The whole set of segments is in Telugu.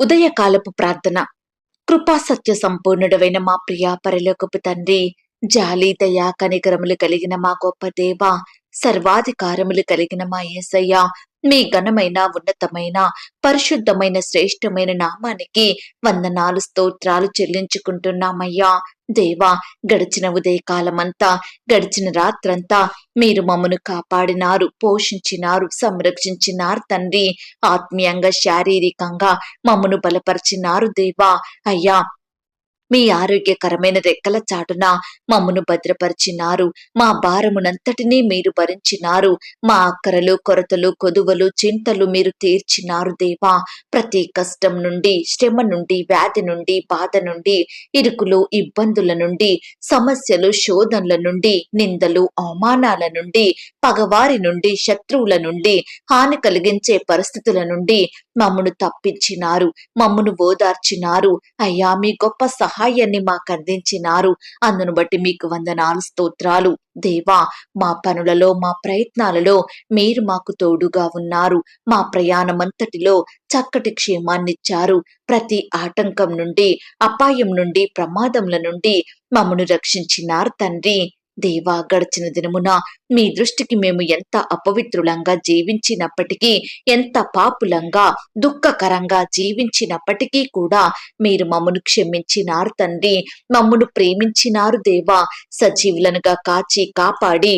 ఉదయకాలపు ప్రార్థన. కృపా సత్య సంపూర్ణుడమైన మా ప్రియ పరిలోకపు తండ్రి జాలి దయా కనికరములు కలిగిన మా గొప్ప దేవ సర్వాధికారములు కలిగిన మా యేసయ్య మీ ఘనమైన ఉన్నతమైన పరిశుద్ధమైన శ్రేష్టమైన నామానికి వందనాలు స్తోత్రాలు చెల్లించుకుంటున్నామయ్యా. దేవా గడిచిన ఉదయకాలమంతా గడిచిన రాత్రంతా మీరు మమ్మను కాపాడినారు పోషించినారు సంరక్షించినారు తండ్రి. ఆత్మీయంగా శారీరకంగా మమ్మను బలపరిచినారు దేవా. అయ్యా మీ ఆరోగ్యకరమైన రెక్కల చాటున మమ్మను భద్రపరిచినారు. మా భారమునంతటినీ మీరు భరించినారు. మా అక్కరలు కొరతలు కొదువలు చింతలు మీరు తీర్చినారు దేవా. ప్రతి కష్టం నుండి శ్రమ నుండి వ్యాధి నుండి బాధ నుండి ఇరుకులు ఇబ్బందుల నుండి సమస్యలు శోధనల నుండి నిందలు అవమానాల నుండి పగవారి నుండి శత్రువుల నుండి హాని కలిగించే పరిస్థితుల నుండి మమ్మను తప్పించినారు. మమ్మను ఓదార్చినారు. అయ్యా మీ గొప్ప సహాయాన్ని మాకు అందించినారు. అందును బట్టి మీకు వందనాలు స్తోత్రాలు. దేవా మా పనులలో మా ప్రయత్నాలలో మీరు మాకు తోడుగా ఉన్నారు. మా ప్రయాణమంతటిలో చక్కటి క్షేమాన్నిచ్చారు. ప్రతి ఆటంకం నుండి అపాయం నుండి ప్రమాదముల నుండి మమ్మను రక్షించినారు తండ్రి. దేవా గడిచిన దినమున మీ దృష్టికి మేము ఎంత అపవిత్రులంగా జీవించినప్పటికీ ఎంత పాపులంగా దుఃఖకరంగా జీవించినప్పటికీ కూడా మీరు మమ్మను క్షమించినారు తండ్రి. మమ్మను ప్రేమించినారు దేవా. సజీవులనుగా కాచి కాపాడి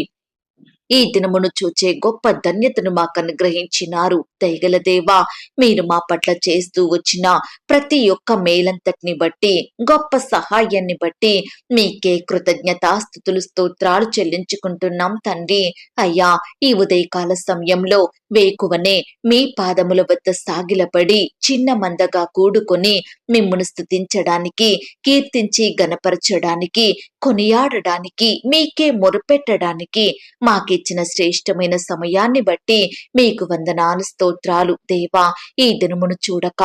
ఈ దినమును చూచే గొప్ప ధన్యతను మాకు అనుగ్రహించినారు దయగల దేవా మీరు మా పట్ల చేస్తూ వచ్చిన ప్రతి ఒక్క మేలంతటిని బట్టి గొప్ప సహాయాన్ని బట్టి మీకే కృతజ్ఞతాస్థుతులు స్తోత్రాలు చెల్లించుకుంటున్నాం తండ్రి. అయ్యా ఈ ఉదయకాల సమయంలో వేకువనే మీ పాదముల వద్ద సాగిలపడి చిన్న మందగా కూడుకొని మిమ్మును స్థుతించడానికి కీర్తించి గనపరచడానికి కొనియాడడానికి మీకే మొరుపెట్టడానికి మాకిచ్చిన శ్రేష్టమైన సమయాన్ని బట్టి మీకు వందనాలు స్తోత్రాలు. దేవా ఈ దినమును చూడక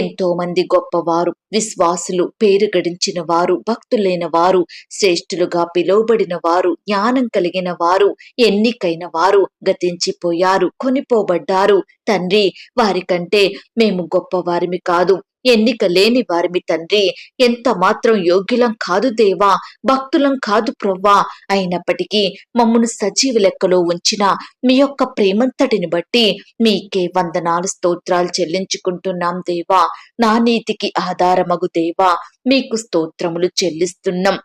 ఎంతో మంది గొప్పవారు విశ్వాసులు పేరు గడించిన వారు భక్తులైన వారు శ్రేష్ఠులుగా పిలువబడిన వారు జ్ఞానం కలిగిన వారు ఎన్నికైన వారు గతించిపోయారు కొనిపోబడ్డారు. తండ్రి వారికంటే మేము గొప్పవారిమి కాదు. ఎన్నిక లేని వారిమి తండ్రి ఎంత మాత్రం యోగ్యులం కాదు దేవా భక్తులం కాదు ప్రవ్వా. అయినప్పటికీ మమ్మను సజీవ లెక్కలో ఉంచిన మీ యొక్క ప్రేమంతటిని బట్టి మీకే వందనాలు స్తోత్రాలు చెల్లించుకుంటున్నాం దేవా. నా నీతికి ఆధారమగు దేవా మీకు స్తోత్రములు చెల్లిస్తున్నాం.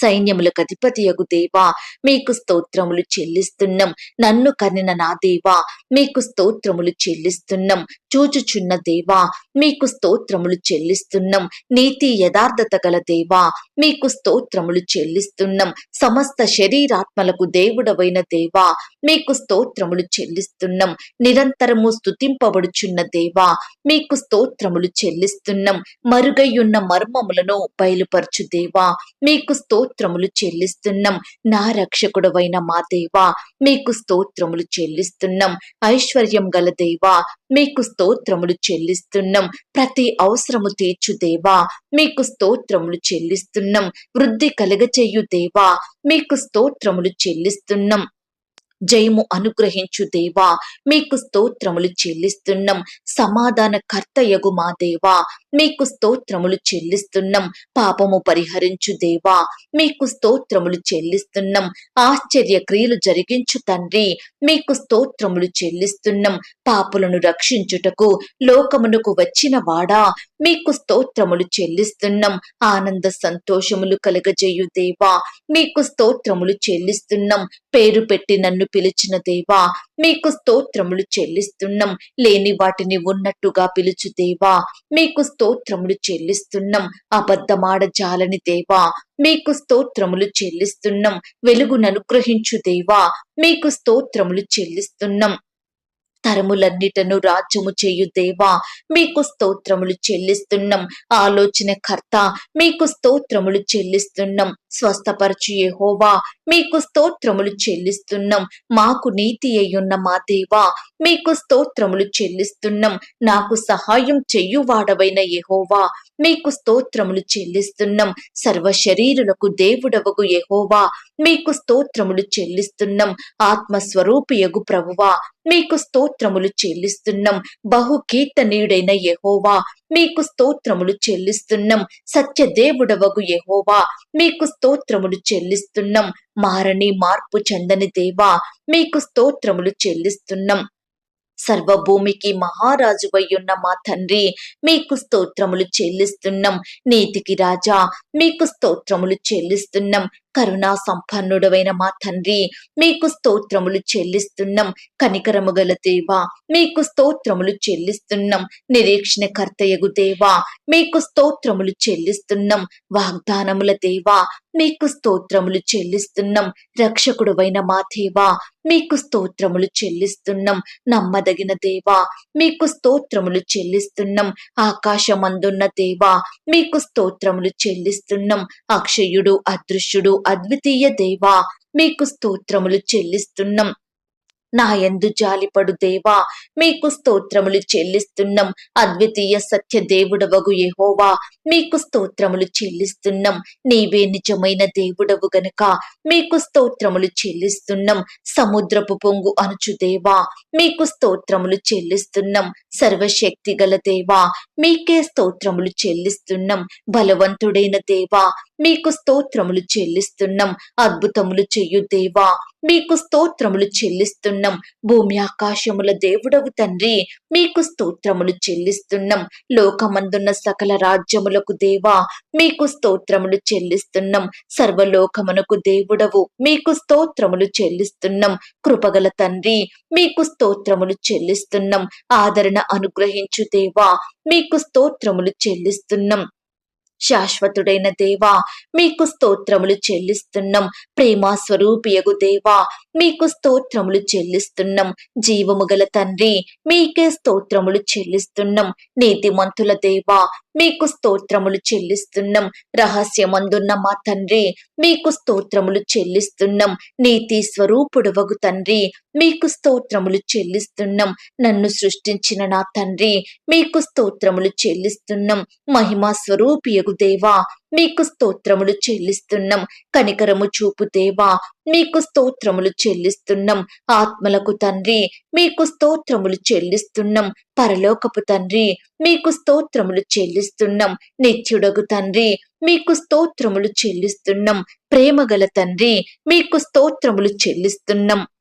సైన్యములకు అధిపతియగు దేవా మీకు స్తోత్రములు చెల్లిస్తున్నాం. నన్ను కనిన నా దేవా మీకు స్తోత్రములు చెల్లిస్తున్నాం. చూచుచున్న దేవా మీకు స్తోత్రములు చెల్లిస్తున్నాం. నీతి యథార్థత గల దేవా మీకు స్తోత్రములు చెల్లిస్తున్నాం. సమస్త శరీరాత్మలకు దేవుడవైన దేవా మీకు స్తోత్రములు చెల్లిస్తున్నాం. నిరంతరము స్తుతింపబడుచున్న దేవా మీకు స్తోత్రములు చెల్లిస్తున్నాం. మరుగయ్యున్న మర్మములను బయలుపరచు దేవా మీకు స్తోత్రములు చెల్లిస్తున్నాం. నా రక్షకుడవైన మా దేవా మీకు స్తోత్రములు చెల్లిస్తున్నాం. ఐశ్వర్యం గల దేవా మీకు స్తోత్రములు చెల్లిస్తున్నాం. ప్రతి అవసరము తీర్చు దేవా మీకు స్తోత్రములు చెల్లిస్తున్నాం. వృద్ధి కలగచేయు దేవా మీకు స్తోత్రములు చెల్లిస్తున్నాం. జయము అనుగ్రహించు దేవా. మీకు స్తోత్రములు చెల్లిస్తున్నాం. సమాధాన కర్తయగు మా దేవా. మీకు స్తోత్రములు చెల్లిస్తున్నాం. పాపము పరిహరించు దేవా. మీకు స్తోత్రములు చెల్లిస్తున్నాం. ఆశ్చర్య క్రియలు జరిగించు తండ్రి. మీకు స్తోత్రములు చెల్లిస్తున్నాం. పాపులను రక్షించుటకు లోకమునకు వచ్చిన వాడా. మీకు స్తోత్రములు చెల్లిస్తున్నాం. ఆనంద సంతోషములు కలగజేయు దేవా. మీకు స్తోత్రములు చెల్లిస్తున్నాం. పేరు పెట్టి నన్ను పిలిచిన దేవా. మీకు స్తోత్రములు చెల్లిస్తున్నాం. లేని వాటిని ఉన్నట్టుగా పిలుచు దేవా. మీకు స్తోత్రములు చెల్లిస్తున్నాం. అబద్ధమాడ జాలని దేవా. మీకు స్తోత్రములు చెల్లిస్తున్నాం. వెలుగును అనుగ్రహించు దేవా. మీకు స్తోత్రములు చెల్లిస్తున్నాం. తరములన్నిటను రాజ్యము చేయు దేవా మీకు స్తోత్రములు చెల్లిస్తున్నాం. ఆలోచన కర్త మీకు స్తోత్రములు చెల్లిస్తున్నాం. స్వస్థపరచు యెహోవా మీకు స్తోత్రములు చెల్లిస్తున్నాం. మాకు నీతి అయ్యున్న మా దేవా మీకు స్తోత్రములు చెల్లిస్తున్నాం. నాకు సహాయం చెయ్యువాడవైన యెహోవా మీకు స్తోత్రములు చెల్లిస్తున్నాం. సర్వ శరీరులకు దేవుడవగు యెహోవా మీకు స్తోత్రములు చెల్లిస్తున్నాం. ఆత్మస్వరూపియగు ప్రభువా మీకు స్తోత్ర స్తోత్రములు చెల్లిస్తున్నాం. బహు కీర్తనీయుడైన యహోవా మీకు స్తోత్రములు చెల్లిస్తున్నాం. సత్యదేవుడవగు యహోవా మీకు స్తోత్రములు చెల్లిస్తున్నాం. మారని మార్పు చెందని దేవా మీకు స్తోత్రములు చెల్లిస్తున్నాం. సర్వభూమికి మహారాజువయ్యున్న మా తండ్రి మీకు స్తోత్రములు చెల్లిస్తున్నాం. నీతికి రాజా మీకు స్తోత్రములు చెల్లిస్తున్నాం. కరుణా సంపన్నుడవైన మా తండ్రి మీకు స్తోత్రములు చెల్లిస్తున్నాం. కనికరము గల దేవా మీకు స్తోత్రములు చెల్లిస్తున్నాం. నిరీక్షణ కర్తయగు దేవా మీకు స్తోత్రములు చెల్లిస్తున్నాం. వాగ్దానముల దేవా మీకు స్తోత్రములు చెల్లిస్తున్నాం. రక్షకుడువైన మా దేవా మీకు స్తోత్రములు చెల్లిస్తున్నాం. నమ్మదగిన దేవా మీకు స్తోత్రములు చెల్లిస్తున్నాం. ఆకాశమందున్న దేవా మీకు స్తోత్రములు చెల్లిస్తున్నాం. అక్షయుడు అదృశ్యుడు అద్వితీయ దేవా మీకు స్తోత్రములు చెల్లిస్తున్నాం. నా యందు జాలిపడు దేవా మీకు స్తోత్రములు చెల్లిస్తున్నాం. అద్వితీయ సత్య దేవుడవగు ఎహోవా మీకు స్తోత్రములు చెల్లిస్తున్నాం. నీవే నిజమైన దేవుడవు గనుక మీకు స్తోత్రములు చెల్లిస్తున్నాం. సముద్రపు పొంగు అనుచు దేవా మీకు స్తోత్రములు చెల్లిస్తున్నాం. సర్వశక్తి గల దేవా మీకే స్తోత్రములు చెల్లిస్తున్నాం. బలవంతుడైన దేవా మీకు స్తోత్రములు చెల్లిస్తున్నాం. అద్భుతములు చెయ్యు దేవా మీకు స్తోత్రములు చెల్లిస్తున్నాం. భూమి ఆకాశముల దేవుడవు తండ్రి మీకు స్తోత్రములు చెల్లిస్తున్నాం. లోకమందున్న సకల రాజ్యములకు దేవా మీకు స్తోత్రములు చెల్లిస్తున్నాం. సర్వలోకమునకు దేవుడవు మీకు స్తోత్రములు చెల్లిస్తున్నాం. కృపగల తండ్రి మీకు స్తోత్రములు చెల్లిస్తున్నాం. ఆదరణ అనుగ్రహించు దేవా మీకు స్తోత్రములు చెల్లిస్తున్నాం. శాశ్వతుడైన దేవా మీకు స్తోత్రములు చెల్లిస్తున్నాం. ప్రేమ స్వరూపియగు దేవా మీకు స్తోత్రములు చెల్లిస్తున్నాం. జీవము గల తండ్రి మీకే స్తోత్రములు చెల్లిస్తున్నాం. నీతిమంతుల దేవా మీకు స్తోత్రములు చెల్లిస్తున్నాం. రహస్యమందున్న మా తండ్రి మీకు స్తోత్రములు చెల్లిస్తున్నాం. నీతి స్వరూపుడవగు తండ్రి మీకు స్తోత్రములు చెల్లిస్తున్నాం. నన్ను సృష్టించిన నా తండ్రి మీకు స్తోత్రములు చెల్లిస్తున్నాం. మహిమా వెలుగు దేవా మీకు స్తోత్రములు చెల్లిస్తున్నాం. కనికరము చూపు దేవా మీకు స్తోత్రములు చెల్లిస్తున్నాం. ఆత్మలకు తండ్రి మీకు స్తోత్రములు చెల్లిస్తున్నాం. పరలోకపు తండ్రి మీకు స్తోత్రములు చెల్లిస్తున్నాం. నిత్యుడగు తండ్రి మీకు స్తోత్రములు చెల్లిస్తున్నాం. ప్రేమగల తండ్రి మీకు స్తోత్రములు చెల్లిస్తున్నాం.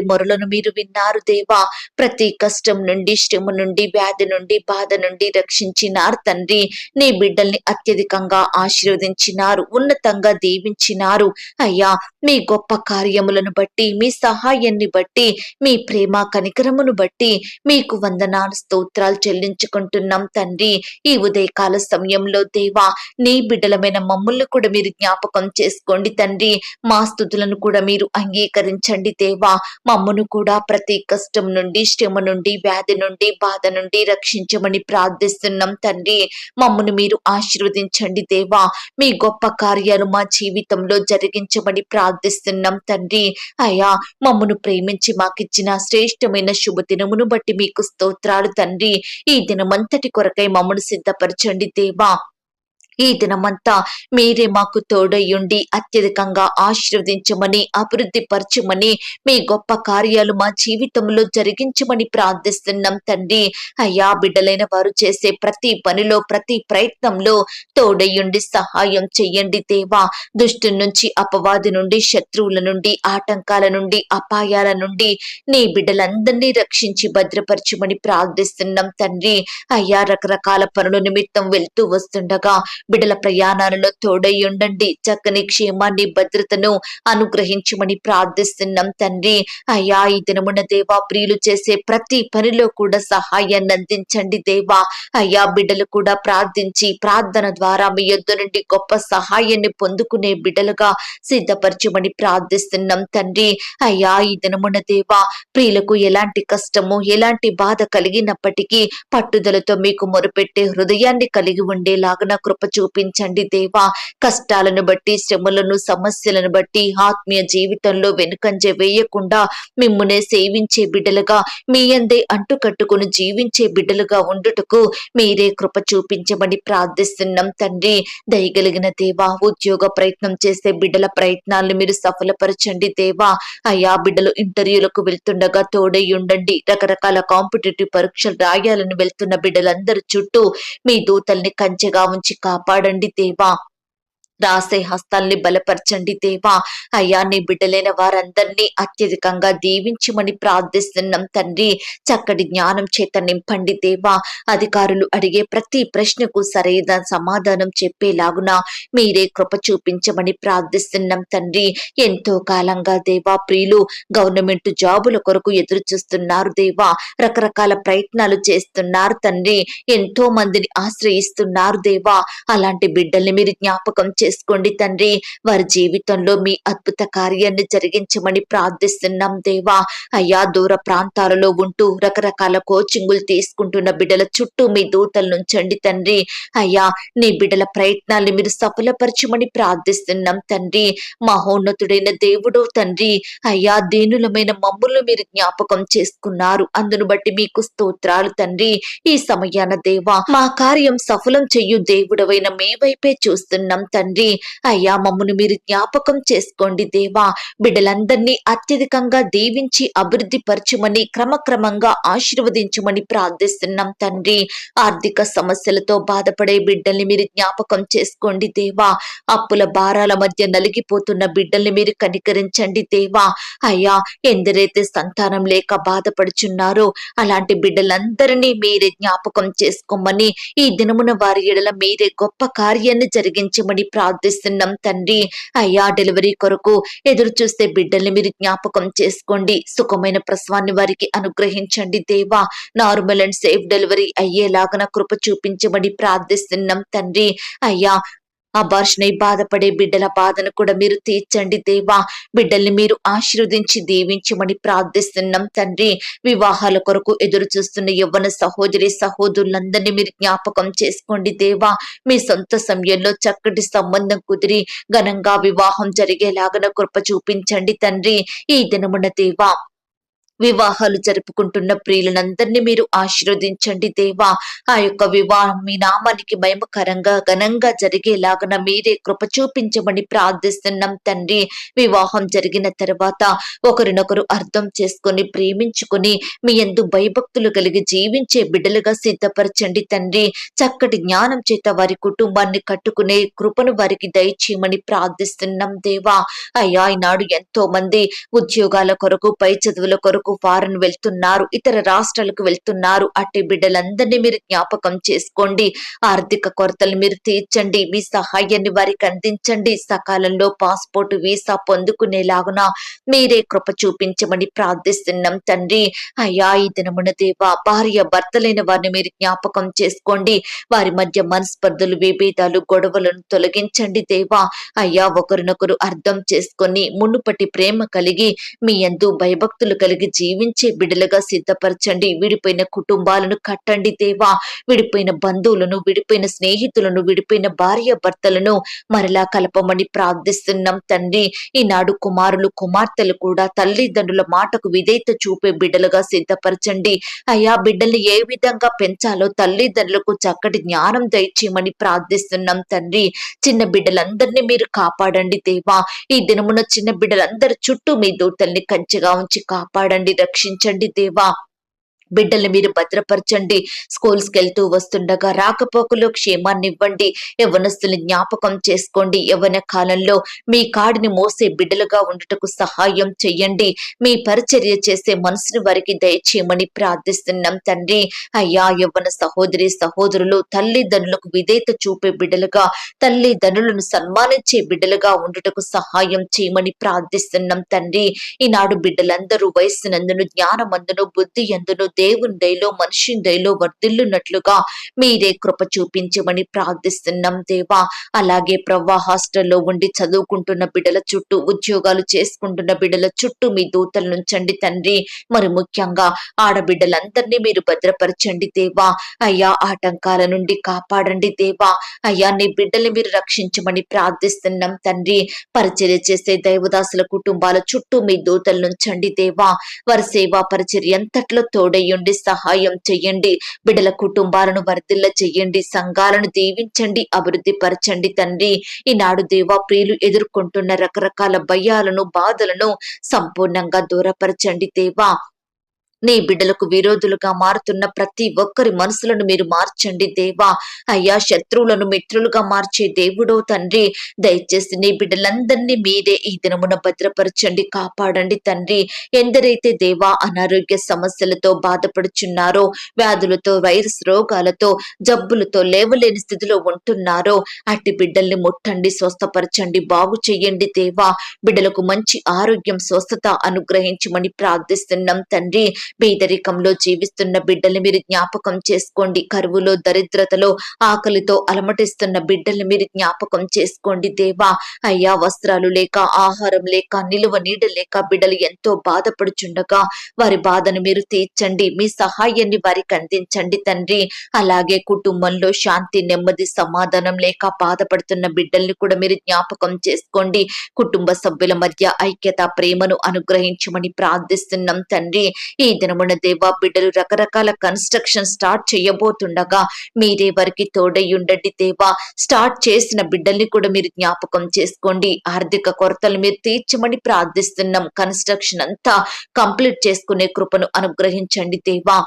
మొరలను మీరు విన్నారు దేవా. ప్రతి కష్టం నుండి శ్రమ నుండి వ్యాధి నుండి బాధ నుండి రక్షించినారు తండ్రి. నీ బిడ్డల్ని అత్యధికంగా ఆశీర్వదించినారు ఉన్నతంగా దీవించినారు. అయ్యా మీ గొప్ప కార్యములను బట్టి మీ సహాయాన్ని బట్టి మీ ప్రేమ కనికరమును బట్టి మీకు వందనాలు స్తోత్రాలు చెల్లించుకుంటున్నాం తండ్రి. ఈ ఉదయకాల సమయంలో దేవా నీ బిడ్డలమైన మమ్మల్ని కూడా మీరు జ్ఞాపకం చేసుకోండి తండ్రి. మా స్థుతులను కూడా మీరు అంగీకరించండి దేవా. మమ్మను కూడా ప్రతి కష్టం నుండి శ్రమ నుండి వ్యాధి నుండి బాధ నుండి రక్షించమని ప్రార్థిస్తున్నాం తండ్రి. మమ్మను మీరు ఆశీర్వదించండి దేవా. మీ గొప్ప కార్యాలు మా జీవితంలో జరిగించమని ప్రార్థిస్తున్నాం తండ్రి. అయ్యా మమ్మను ప్రేమించి మాకిచ్చిన శ్రేష్టమైన శుభదినమును బట్టి మీకు స్తోత్రాలు తండ్రి. ఈ దినమంతటి కొరకై మమ్మను సిద్ధపరచండి దేవా. ఈ దినమంతా మీరే మాకు తోడయ్యుండి అత్యధికంగా ఆశీర్వదించమని అభివృద్ధి పరచమని మీ గొప్ప కార్యాలు మా జీవితంలో జరిగించమని ప్రార్థిస్తున్నాం తండ్రి. అయ్యా బిడ్డలైన వారు చేసే ప్రతి పనిలో ప్రతి ప్రయత్నంలో తోడయ్యుండి సహాయం చెయ్యండి దేవా. దుష్టు నుంచి అపవాది నుండి శత్రువుల నుండి ఆటంకాల నుండి అపాయాల నుండి నీ బిడ్డలందరినీ రక్షించి భద్రపరచమని ప్రార్థిస్తున్నాం తండ్రి. అయ్యా రకరకాల పనుల నిమిత్తం వెళ్తూ వస్తుండగా బిడ్డల ప్రయాణాలలో తోడై ఉండండి. చక్కని క్షేమాన్ని భద్రతను అనుగ్రహించమని ప్రార్థిస్తున్నాం తండ్రి. అయ్యా ఈ దినమున దేవా ప్రియులు చేసే ప్రతి పనిలో కూడా సహాయాన్ని అందించండి దేవా. అయ్యా బిడ్డలు కూడా ప్రార్థించి ప్రార్థన ద్వారా మీ యొద్ద నుండి గొప్ప సహాయాన్ని పొందుకునే బిడ్డలుగా సిద్ధపరచమని ప్రార్థిస్తున్నాం తండ్రి. అయ్యా ఈ దినమున దేవా ప్రియులకు ఎలాంటి కష్టము ఎలాంటి బాధ కలిగినప్పటికీ పట్టుదలతో మీకు మొరుపెట్టే హృదయాన్ని కలిగి ఉండేలాగన కృప చూపించండి దేవా. కష్టాలను బట్టి శ్రమలను సమస్యలను బట్టి ఆత్మీయ జీవితంలో వెనుకంజ వేయకుండా మిమ్మునే సేవించే బిడ్డలుగా మీ అందే అంటుకట్టుకుని జీవించే బిడ్డలుగా ఉండుటకు మీరే కృప చూపించమని ప్రార్థిస్తున్నాం తండ్రి. దయగలిగిన దేవా ఉద్యోగ ప్రయత్నం చేసే బిడ్డల ప్రయత్నాలను మీరు సఫలపరచండి దేవా. అయ్యా బిడ్డలు ఇంటర్వ్యూలకు వెళ్తుండగా తోడై ఉండండి. రకరకాల కాంపిటేటివ్ పరీక్షలు రాయాలని వెళ్తున్న బిడ్డలందరి చుట్టూ మీ దూతల్ని కంచెగా ఉంచి కాపాడండి దేవా రాసే హస్తాల్ని బలపరచండి దేవా. అయ్యా నీ బిడ్డలైన వారందరినీ అత్యధికంగా దీవించమని ప్రార్థిస్తున్నాం తండ్రి. చక్కటి జ్ఞానం చేత నింపండి దేవా. అధికారులు అడిగే ప్రతి ప్రశ్నకు సరైన సమాధానం చెప్పేలాగున మీరే కృప చూపించమని ప్రార్థిస్తున్నాం తండ్రి. ఎంతో కాలంగా దేవా ప్రియులు గవర్నమెంట్ జాబుల కొరకు ఎదురు చూస్తున్నారు దేవా. రకరకాల ప్రయత్నాలు చేస్తున్నారు తండ్రి. ఎంతో మందిని ఆశ్రయిస్తున్నారు దేవా. అలాంటి బిడ్డల్ని మీరు జ్ఞాపకం చేసుకోండి తండ్రి. వారి జీవితంలో మీ అద్భుత కార్యాన్ని జరిగించమని ప్రార్థిస్తున్నాం దేవా. అయ్యా దూర ప్రాంతాలలో ఉంటూ రకరకాల కోచింగులు తీసుకుంటున్న బిడ్డల చుట్టూ మీ దూతలు నుంచండి తండ్రి. అయ్యా నీ బిడ్డల ప్రయత్నాల్ని మీరు సఫలపరచమని ప్రార్థిస్తున్నాం తండ్రి. మహోన్నతుడైన దేవుడు తండ్రి. అయ్యా దీనులమైన మమ్ములు మీరు జ్ఞాపకం చేసుకున్నారు. అందును బట్టి మీకు స్తోత్రాలు తండ్రి. ఈ సమయాన దేవా మా కార్యం సఫలం చెయ్యు దేవుడవైన మీ వైపే చూస్తున్నాం తండ్రి అయ్యా మమ్మను మీరు జ్ఞాపకం చేసుకోండి దేవా. బిడ్డలందరినీ అత్యధికంగా దీవించి అభివృద్ధి పరచమని క్రమక్రమంగా ఆశీర్వదించమని ప్రార్థిస్తున్నాం తండ్రి. ఆర్థిక సమస్యలతో బాధపడే బిడ్డల్ని మీరు జ్ఞాపకం చేసుకోండి దేవా. అప్పుల భారాల మధ్య నలిగిపోతున్న బిడ్డల్ని మీరు కనికరించండి దేవా. అయ్యా ఎందరైతే సంతానం లేక బాధపడుచున్నారో అలాంటి బిడ్డలందరినీ మీరే జ్ఞాపకం చేసుకోమని ఈ దినమున వారి ఎడల మీరే గొప్ప కార్యాన్ని జరిగించమని ప్రార్థిస్తున్నాం తండ్రి. అయ్యా డెలివరీ కొరకు ఎదురు చూస్తే బిడ్డల్ని మీరు జ్ఞాపకం చేసుకోండి. సుఖమైన ప్రసవాన్ని వారికి అనుగ్రహించండి దేవా. నార్మల్ అండ్ సేఫ్ డెలివరీ అయ్యేలాగన కృప చూపించబడి ప్రార్థిస్తున్నాం తండ్రి. అయ్యా అబార్షణై బాధపడే బిడ్డల బాధను కూడా మీరు తీర్చండి దేవా. బిడ్డల్ని మీరు ఆశీర్వదించి దీవించమని ప్రార్థిస్తున్నాం తండ్రి. వివాహాల కొరకు ఎదురు చూస్తున్న యవ్వన సహోదరి సహోదరులందరినీ మీరు జ్ఞాపకం చేసుకోండి దేవా. మీ సొంత సమయంలో చక్కటి సంబంధం కుదిరి ఘనంగా వివాహం జరిగేలాగన కృప చూపించండి తండ్రి. ఈ దినమున దేవా వివాహాలు జరుపుకుంటున్న ప్రియులందరినీ మీరు ఆశీర్వదించండి దేవా. ఆ యొక్క వివాహం మీ నామానికి మహిమకరంగా ఘనంగా జరిగేలాగన మీరే కృప చూపించమని ప్రార్థిస్తున్నాం తండ్రి. వివాహం జరిగిన తర్వాత ఒకరినొకరు అర్థం చేసుకొని ప్రేమించుకొని మీ ఎందు భయభక్తులు కలిగి జీవించే బిడ్డలుగా సిద్ధపరచండి తండ్రి. చక్కటి జ్ఞానం చేత వారి కుటుంబాన్ని కట్టుకునే కృపను వారికి దయచేయమని ప్రార్థిస్తున్నాం దేవా. అయ్యా ఈనాడు ఎంతో మంది ఉద్యోగాల కొరకు పై చదువుల కొరకు ఫారెన్ వెళ్తున్నారు ఇతర రాష్ట్రాలకు వెళ్తున్నారు. అట్టి బిడ్డలందరినీ మీరు జ్ఞాపకం చేసుకోండి. ఆర్థిక కొరతలు మీరు తీర్చండి. మీ సహాయాన్ని వారికి అందించండి. సకాలంలో పాస్పోర్ట్ వీసా పొందుకునేలాగున మీరే కృప చూపించమని ప్రార్థిస్తున్నాం తండ్రి. అయ్యా ఈ దినమున దేవా భార్య భర్తలైన వారిని మీరు జ్ఞాపకం చేసుకోండి. వారి మధ్య మనస్పర్ధలు విభేదాలు గొడవలను తొలగించండి దేవా. అయ్యా ఒకరినొకరు అర్థం చేసుకొని మునుపటి ప్రేమ కలిగి మీ ఎందు భయభక్తులు కలిగి జీవించే బిడ్డలుగా సిద్ధపరచండి. విడిపోయిన కుటుంబాలను కట్టండి దేవా. విడిపోయిన బంధువులను విడిపోయిన స్నేహితులను విడిపోయిన భార్య భర్తలను మరలా కలపమని ప్రార్థిస్తున్నాం తండ్రి. ఈనాడు కుమారులు కుమార్తెలు కూడా తల్లిదండ్రుల మాటకు విధేయత చూపే బిడ్డలుగా సిద్ధపరచండి. అయ్యా బిడ్డల్ని ఏ విధంగా పెంచాలో తల్లిదండ్రులకు చక్కటి జ్ఞానం దయచేయమని ప్రార్థిస్తున్నాం తండ్రి. చిన్న బిడ్డలందరినీ మీరు కాపాడండి దేవా. ఈ దినమున చిన్న బిడ్డలందరి చుట్టూ మీ దూతల్ని కంచెగా ఉంచి కాపాడండి. రక్షించండి దేవా. బిడ్డల్ని మీరు భద్రపరచండి. స్కూల్స్కి వెళ్తూ వస్తుండగా రాకపోకలో క్షేమాన్ని ఇవ్వండి యవనస్తుల్ని జ్ఞాపకం చేసుకోండి. యవన కాలంలో మీ కాడిని మోసే బిడ్డలుగా ఉండటకు సహాయం చెయ్యండి. మీ పరిచర్య చేసే మనసుని వారికి దయచేయమని ప్రార్థిస్తున్నాం తండ్రి. అయ్యా యవ్వన సహోదరి సహోదరులు తల్లిదండ్రులకు విధేయత చూపే బిడ్డలుగా తల్లిదండ్రులను సన్మానించే బిడ్డలుగా ఉండటకు సహాయం చేయమని ప్రార్థిస్తున్నాం తండ్రి. ఈనాడు బిడ్డలందరూ వయస్సునందును జ్ఞానమందును బుద్ధి ఎందును దేవుని దయలో మనిషిని దయలో వర్ధిల్లున్నట్లుగా మీరే కృప చూపించమని ప్రార్థిస్తున్నాం దేవా. అలాగే ప్రవ్వా హాస్టల్లో ఉండి చదువుకుంటున్న బిడ్డల చుట్టూ ఉద్యోగాలు చేసుకుంటున్న బిడ్డల చుట్టూ మీ దూతలు నుంచండి తండ్రి. మరి ముఖ్యంగా ఆడబిడ్డలందరినీ మీరు భద్రపరచండి దేవా. అయ్యా ఆటంకాల నుండి కాపాడండి దేవా. అయ్యా నీ బిడ్డల్ని మీరు రక్షించమని ప్రార్థిస్తున్నాం తండ్రి. పరిచర్య చేసే దైవదాసుల కుటుంబాల చుట్టూ మీ దూతలు నుంచండి దేవా. వారి సేవా పరిచర్య ఎంతట్లో తోడై చేయండి సహాయం చేయండి. బిడ్డల కుటుంబాలను వర్ధిల్ల చేయండి సంఘాలను దీవించండి అభివృద్ధి పరచండి తండ్రి. ఈనాడు దేవా ప్రియులు ఎదుర్కొంటున్న రకరకాల భయాలను బాధలను సంపూర్ణంగా దూరపరచండి దేవా. నీ బిడ్డలకు విరోధులుగా మారుతున్న ప్రతి ఒక్కరి మనసులను మీరు మార్చండి దేవా. అయ్యా శత్రువులను మిత్రులుగా మార్చే దేవుడో తండ్రి దయచేసి నీ బిడ్డలందరినీ మీరే ఈ దినమున భద్రపరచండి కాపాడండి తండ్రి. ఎందరైతే దేవా అనారోగ్య సమస్యలతో బాధపడుచున్నారో వ్యాధులతో వైరస్ రోగాలతో జబ్బులతో లేవలేని స్థితిలో ఉంటున్నారో అట్టి బిడ్డల్ని ముట్టండి స్వస్థపరచండి బాగు చెయ్యండి దేవా. బిడ్డలకు మంచి ఆరోగ్యం స్వస్థత అనుగ్రహించమని ప్రార్థిస్తున్నాం తండ్రి. పేదరికంలో జీవిస్తున్న బిడ్డల్ని మీరు జ్ఞాపకం చేసుకోండి. కరువులో దరిద్రతలో ఆకలితో అలమటిస్తున్న బిడ్డల్ని మీరు జ్ఞాపకం చేసుకోండి దేవా. అయ్యా వస్త్రాలు లేక ఆహారం లేక నిలువ నీడ లేక బిడ్డలు ఎంతో బాధపడుచుండగా వారి బాధను మీరు తీర్చండి. మీ సహాయాన్ని వారికి అందించండి తండ్రి. అలాగే కుటుంబంలో శాంతి నెమ్మది సమాధానం లేక బాధపడుతున్న బిడ్డల్ని కూడా మీరు జ్ఞాపకం చేసుకోండి. కుటుంబ సభ్యుల మధ్య ఐక్యత ప్రేమను అనుగ్రహించమని ప్రార్థిస్తున్నాం తండ్రి. ఈ దినమున దేవా బిడ్డలు రకరకాల కన్స్ట్రక్షన్ స్టార్ట్ చేయబోతుండగా మీరే వారికి తోడయ్యుండండి దేవా. స్టార్ట్ చేసిన బిడ్డల్ని కూడా మీరు జ్ఞాపకం చేసుకోండి. ఆర్థిక కొరతలు మీరు తీర్చమని ప్రార్థిస్తున్నాం. కన్స్ట్రక్షన్ అంతా కంప్లీట్ చేసుకునే కృపను అనుగ్రహించండి దేవా.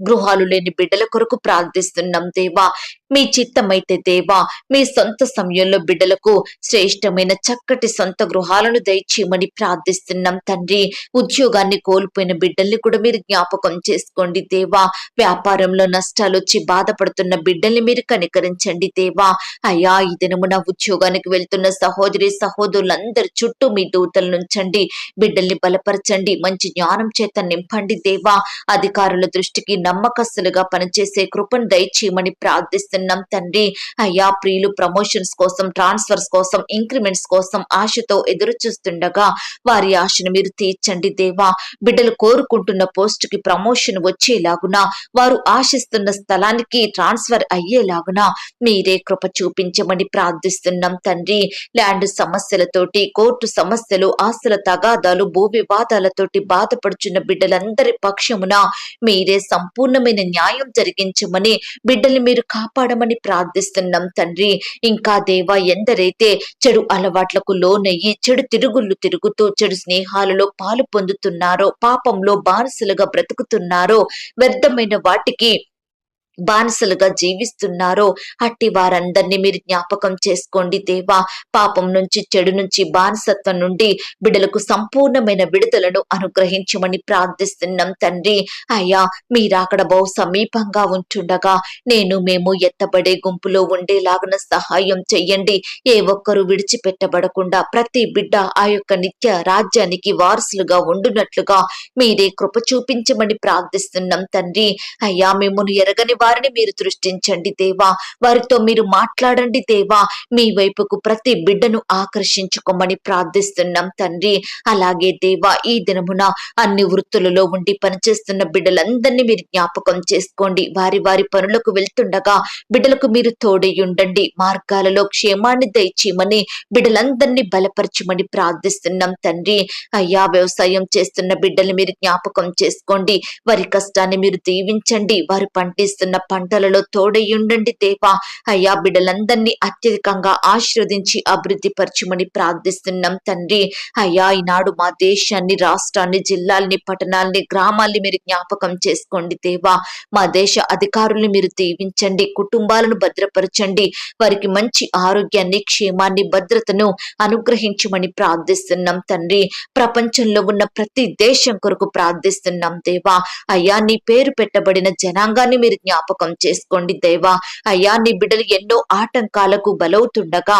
గృహాలు లేని బిడ్డల కొరకు ప్రార్థిస్తున్నాం దేవా. మీ చిత్తమైతే దేవా మీ సొంత సమయంలో బిడ్డలకు శ్రేష్టమైన చక్కటి సొంత గృహాలను దయచేయమని ప్రార్థిస్తున్నాం తండ్రి. ఉద్యోగాన్ని కోల్పోయిన బిడ్డల్ని కూడా మీరు జ్ఞాపకం చేసుకోండి దేవా. వ్యాపారంలో నష్టాలు వచ్చి బాధపడుతున్న బిడ్డల్ని మీరు కనికరించండి దేవా. అయ్యా ఈ దినమున ఉద్యోగానికి వెళ్తున్న సహోదరి సహోదరులందరి చుట్టూ మీ దూతలు నుంచండి బిడ్డల్ని బలపరచండి మంచి జ్ఞానం చేత నింపండి దేవా. అధికారుల దృష్టికి నమ్మకస్తులుగా పనిచేసే కృపను దయచేయమని ప్రార్థిస్తున్నాం. తండ్రి. అయ్యా ప్రియులు ప్రమోషన్స్ కోసం ట్రాన్స్ఫర్స్ కోసం ఇంక్రిమెంట్స్ కోసం ఆశతో ఎదురు చూస్తుండగా వారి ఆశను మీరు తీర్చండి దేవా. బిడ్డలు కోరుకుంటున్న పోస్ట్కి ప్రమోషన్ వచ్చేలాగున వారు ఆశిస్తున్న స్థలానికి ట్రాన్స్ఫర్ అయ్యేలాగున మీరే కృప చూపించమని ప్రార్థిస్తున్నాం తండ్రి. ల్యాండ్ సమస్యలతోటి కోర్టు సమస్యలు ఆస్తుల తగాదాలు భూ వివాదాలతోటి బాధపడుచున్న బిడ్డలందరి పక్షమున మీరే సంపూర్ణమైన న్యాయం జరిగించమని బిడ్డల్ని మీరు కాపాడమని ప్రార్థిస్తున్నాం తండ్రి. ఇంకా దేవ ఎందరైతే చెడు అలవాట్లకు లోనయ్యి చెడు తిరుగుళ్ళు తిరుగుతూ చెడు స్నేహాలలో పాలు పొందుతున్నారో పాపంలో బానిసలుగా బ్రతుకుతున్నారో వ్యర్థమైన వాటికి బానిసలుగా జీవిస్తున్నారో అట్టి వారందరినీ మీరు జ్ఞాపకం చేసుకోండి దేవా. పాపం నుంచి చెడు నుంచి బానిసత్వం నుండి బిడ్డలకు సంపూర్ణమైన విడుదలను అనుగ్రహించమని ప్రార్థిస్తున్నాం తండ్రి. అయ్యా మీరాకడ బహు సమీపంగా ఉంటుండగా నేను మేము ఎత్తబడే గుంపులో ఉండేలాగన సహాయం చెయ్యండి. ఏ ఒక్కరు విడిచిపెట్టబడకుండా ప్రతి బిడ్డ ఆ యొక్క నిత్య రాజ్యానికి వారసులుగా ఉండునట్లుగా మీరే కృప చూపించమని ప్రార్థిస్తున్నాం తండ్రి. అయ్యా మిమ్మల్ని ఎరగని వారిని మీరు సృష్టించండి దేవా. వారితో మీరు మాట్లాడండి దేవా. మీ వైపుకు ప్రతి బిడ్డను ఆకర్షించుకోమని ప్రార్థిస్తున్నాం తండ్రి. అలాగే దేవా ఈ దినమున అన్ని వృత్తులలో ఉండి పనిచేస్తున్న బిడ్డలందరినీ మీరు జ్ఞాపకం చేసుకోండి. వారి వారి పనులకు వెళ్తుండగా బిడ్డలకు మీరు తోడై మార్గాలలో క్షేమాన్ని దయచేయమని బిడ్డలందరినీ బలపరచమని ప్రార్థిస్తున్నాం తండ్రి. అయ్యా వ్యవసాయం చేస్తున్న బిడ్డలు మీరు జ్ఞాపకం చేసుకోండి. వారి కష్టాన్ని మీరు దీవించండి. వారు పంటిస్తున్న చేస్తున్న పంటలలో తోడయ్యుండండి దేవా. అయ్యా బిడ్డలందరినీ అత్యధికంగా ఆశీర్వదించి అభివృద్ధి పరచమని ప్రార్థిస్తున్నాం తండ్రి. అయ్యా ఈనాడు మా దేశాన్ని రాష్ట్రాన్ని జిల్లాల్ని పట్టణాల్ని గ్రామాల్ని మీరు జ్ఞాపకం చేసుకోండి దేవా. మా దేశ అధికారుల్ని మీరు దీవించండి కుటుంబాలను భద్రపరచండి వారికి మంచి ఆరోగ్యాన్ని క్షేమాన్ని భద్రతను అనుగ్రహించమని ప్రార్థిస్తున్నాం తండ్రి. ప్రపంచంలో ఉన్న ప్రతి దేశం కొరకు ప్రార్థిస్తున్నాం దేవా. అయ్యా నీ పేరు పెట్టబడిన జనాంగాన్ని మీరు జ్ఞాపకం చేసుకోండి దేవా. అయ్యా నీ బిడ్డలు ఎన్నో ఆటంకాలకు బలవుతుండగా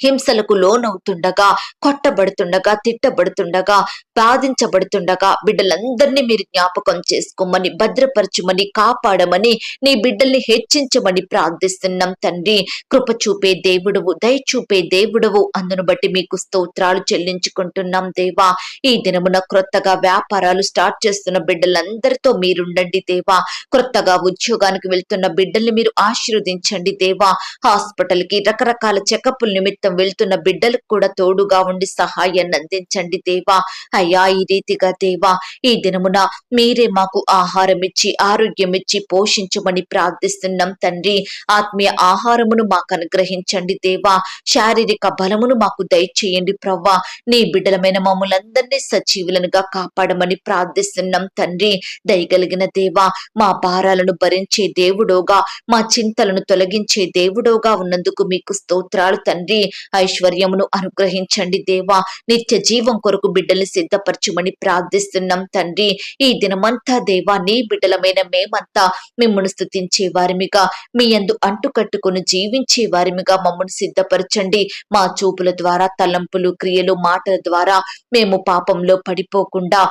హింసలకు లోనవుతుండగా కొట్టబడుతుండగా తిట్టబడుతుండగా బాధించబడుతుండగా బిడ్డలందరినీ మీరు జ్ఞాపకం చేసుకోమని భద్రపరచుమని కాపాడమని నీ బిడ్డల్ని హెచ్చించమని ప్రార్థిస్తున్నాం తండ్రి. కృప చూపే దేవుడవు దయ చూపే దేవుడవు. అందును బట్టి మీకు స్తోత్రాలు చెల్లించుకుంటున్నాం దేవా. ఈ దినమున క్రొత్తగా వ్యాపారాలు స్టార్ట్ చేస్తున్న బిడ్డలందరితో మీరుండండి దేవా. క్రొత్తగా ఉద్యోగానికి వెళ్తున్న బిడ్డల్ని మీరు ఆశీర్వదించండి దేవా. హాస్పిటల్కి రకరకాల చెకప్ల నిమిత్తం వెళ్తున్న బిడ్డలకు కూడా తోడుగా ఉండి సహాయాన్ని అందించండి దేవా. అయ్యా ఈ రీతిగా దేవా ఈ దినమున మీరే మాకు ఆహారం ఇచ్చి ఆరోగ్యం ఇచ్చి పోషించమని ప్రార్థిస్తున్నాం తండ్రి. ఆత్మీయ ఆహారమును మాకు అనుగ్రహించండి దేవా. శారీరక బలమును మాకు దయచేయండి ప్రవ్వా. నీ బిడ్డలమైన మమ్మలందరినీ సజీవులనుగా కాపాడమని ప్రార్థిస్తున్నాం తండ్రి. దయగలిగిన దేవా మా భారాలను భరించే దేవుడోగా మా చింతలను తొలగించే దేవుడోగా ఉన్నందుకు మీకు స్తోత్రాలు తండ్రి. ఐశ్వర్యమును అనుగ్రహించండి దేవా. నిత్య జీవం కొరకు బిడ్డల్ని సిద్ధపరచుమని ప్రార్థిస్తున్నాం తండ్రి. ఈ దినమంతా దేవా నీ బిడ్డలమైన మేమంతా మిమ్మల్ని స్థుతించే వారిమిగా మీ అందు అంటుకట్టుకుని జీవించే వారిమిగా మమ్మల్ని సిద్ధపరచండి. మా చూపుల ద్వారా తలంపులు క్రియలు మాటల ద్వారా మేము పాపంలో పడిపోకుండా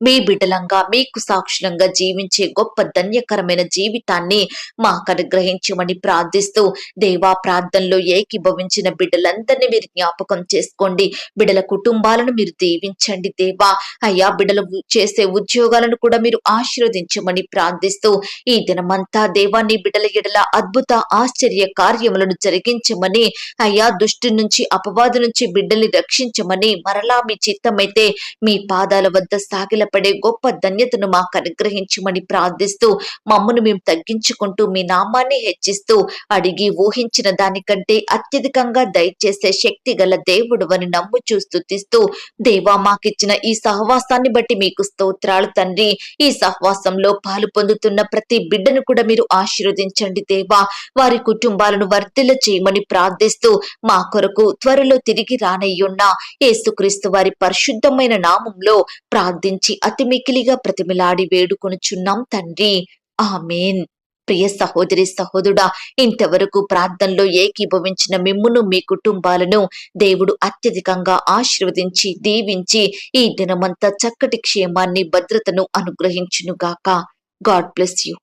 మీ బిడ్డలంగా మీకు సాక్షులంగా జీవించే గొప్ప ధన్యకరమైన జీవితాన్ని మాకు అనుగ్రహించమని ప్రార్థిస్తూ దేవా ప్రార్థనలో ఏకీభవించిన బిడ్డలందరినీ మీరు జ్ఞాపకం చేసుకోండి. బిడ్డల కుటుంబాలను మీరు దీవించండి దేవా. అయ్యా బిడ్డలు చేసే ఉద్యోగాలను కూడా మీరు ఆశీర్వదించమని ప్రార్థిస్తూ ఈ దినమంతా దేవా నీ బిడ్డల ఎడల అద్భుత ఆశ్చర్య కార్యములను జరిగించమని అయ్యా దుష్టి నుంచి అపవాదు నుంచి బిడ్డల్ని రక్షించమని మరలా మీ చిత్తమైతే మీ పాదాల వద్ద ఆధారపడే గొప్ప ధన్యతను మాకు అనుగ్రహించమని ప్రార్థిస్తూ మమ్మను మేము తగ్గించుకుంటూ మీ నామాన్ని హెచ్చిస్తూ అడిగి ఊహించిన దానికంటే అత్యధికంగా దయచేసే శక్తి గల దేవుడు అని నమ్ము చూస్తూ తీస్తూ దేవా మాకిచ్చిన ఈ సహవాసాన్ని బట్టి మీకు స్తోత్రాలు తండ్రి. ఈ సహవాసంలో పాలు పొందుతున్న ప్రతి బిడ్డను కూడా మీరు ఆశీర్వదించండి దేవా. వారి కుటుంబాలను వర్ధిల్ల చేయమని ప్రార్థిస్తూ మా కొరకు త్వరలో తిరిగి రానయ్యున్న యేసుక్రీస్తు వారి పరిశుద్ధమైన నామంలో ప్రార్థించి అతి మికిలిగా ప్రతిమిలాడి వేడుకొనుచున్నాం తండ్రి. ఆమెన్. ప్రియ సహోదరి సహోదరుడా ఇంతవరకు ప్రార్థనలో ఏకీభవించిన మిమ్మును మీ కుటుంబాలను దేవుడు అత్యధికంగా ఆశీర్వదించి దీవించి ఈ దినమంతా చక్కటి క్షేమాన్ని భద్రతను అనుగ్రహించునుగాక. God bless you.